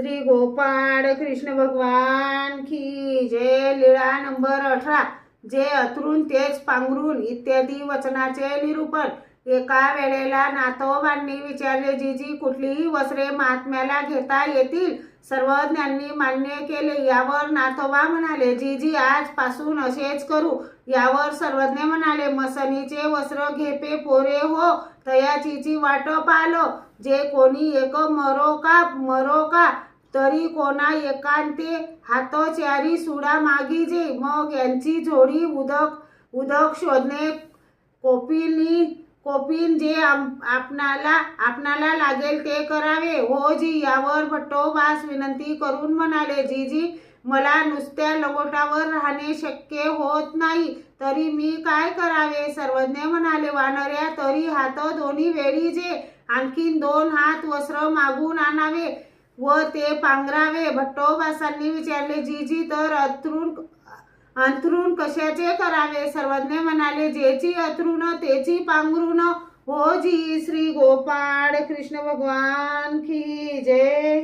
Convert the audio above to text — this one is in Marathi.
श्री गोपाळ कृष्ण भगवान की जय लीळा नंबर अठरा. जे अथरून तेज पांघरून इत्यादी वचनाचे निरूपण. एका वेळेला नातोबांनी विचारले जीजी कुठलीही वस्त्रे महात्म्याला घेता येतील सर्वज्ञांनी मान्य केले. यावर नाथोबा म्हणाले जीजी आजपासून असेच करू यावर सर्वज्ञ म्हणाले मसनीचे वस्त्र घेपे पोरे हो. तयाचीची वाटप आलो. जे कोणी एक मरो का मरो का तरी कोणा एकांते हातोचारी सुडा मागी जे. मग यांची जोडी उदक उदक शोधणे कोपिनी कोपिन जे आपणाला आपणाला लागेल ते करावे. हो जी यावर भट्टोबास विनंती करून म्हणाले जी जी मला नुसत्या लगोटावर राहणे शक्य होत नाही. तरी मी काय करावे? सर्वज्ञ म्हणाले वानऱ्या तरी हात दोन्ही वेळी जे. आणखीन दोन हात वस्त्र मागून आणावे. व ते पांघरावे. भट्टोबासांनी विचारले जी जी तर अथरून अंथरून कशाचे करावे? सर्वज्ञ म्हणाले जेची अथरून तेची पांघरून हो जी श्री गोपाळ कृष्ण भगवान की जय.